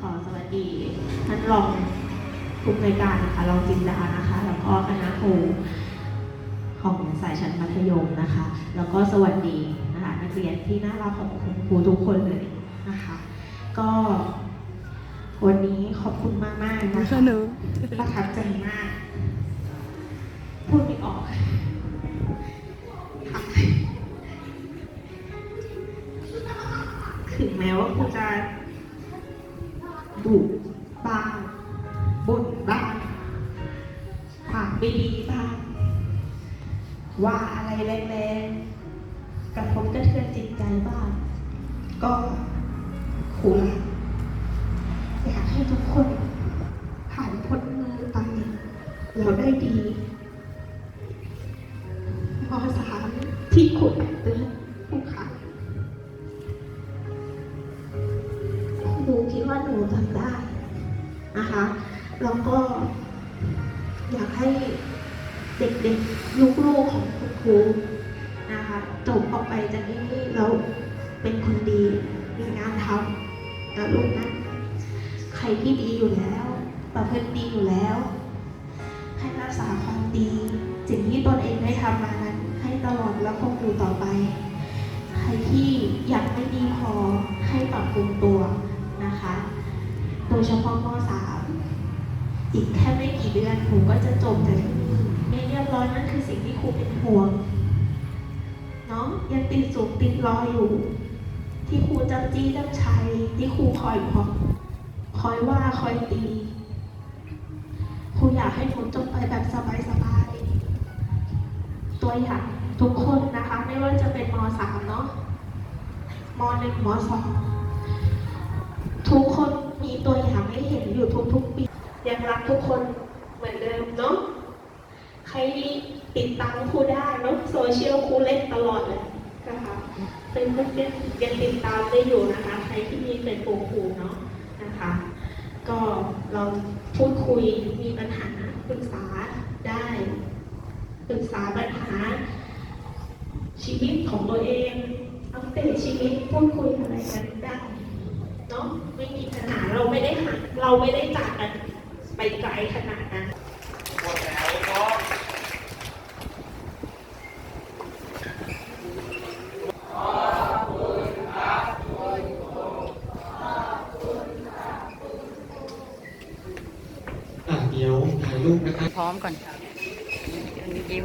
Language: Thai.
ขอสวัสดีท่านรองผู้อำนวยการนะคะรองจินดานะคะ แล้วก็คณะครูของสายชั้นมัธยมนะคะ แล้วก็สวัสดีนะคะนักเรียนที่น่ารักของคุณครูทุกคนเลยนะคะ ก็วันนี้ขอบคุณมากๆนะคะประทับใจมาก พูดไม่ออกค่ะถึงแม้ว่าครูจะ ดุบ้างบ่นบ้างปากไม่ดีบ้างว่าอะไรแรงๆกระทบกระเทือนจิตใจบ้าง ก็ครูรักอยากให้ทุกคนผ่านพ้นมือไปเราได้ดีมสามที่ขุดเตือน นูคิดว่าหนูทำได้นะคะ แล้วก็อยากให้เด็กๆลูกๆของคุณครูนะคะจบออกไปจากที่นี่แล้วเป็นคนดีมีงานทำนะลูกนะ ใครที่ดีอยู่แล้วประพฤติดีอยู่แล้ว ให้รักษาความดี สิ่งที่ตนเองได้ทำมานั้น ให้ตลอดและคงอยู่ต่อไป ใครที่ยังไม่ดีพอ ยเฉพาะม .3 อีกแค่ไม่กี่เดือนหนูก็จะจบจากที่นี่ไม่เรียบร้อยนั่นคือสิ่งที่ครูเป็นห่วงเนาะยังติดสูงติดรออยู่ ที่ครูจำจี้จำชัยที่ครูคอยบอคอยว่าคอยตีครูอยากให้หนูจบไปแบบสบายๆตัวอย่างทุกคนนะคะ ไม่ว่าจะเป็นมสามเนาะมหนึ่งมสองทุกคน ตัวอย่างให้เห็นอยู่ทุกๆปียังรักทุกคนเหมือนเดิมเนาะใครติดตามครูได้เนาะโซเชียลครูเล่นตลอดเลยนะคะเป็นเพื่อนยังติดตามได้อยู่นะคะ ใครที่มีเป็นโปรครูเนาะนะคะ ก็เราพูดคุยมีปัญหาปรึกษาได้ปรึกษาปัญหา ชีวิตของตัวเองอัปเดตชีวิตพูดคุยอะไรกันได้เนาะไม่มีปัญหา ไม่ได้ห่างเราไม่ได้จากกันไปไกลขนาดนั้นหมดแล้วเนาะอะเดี๋ยวถ่ายรูปนะครับพร้อมก่อนเดี๋ยวนี้ยิ้ม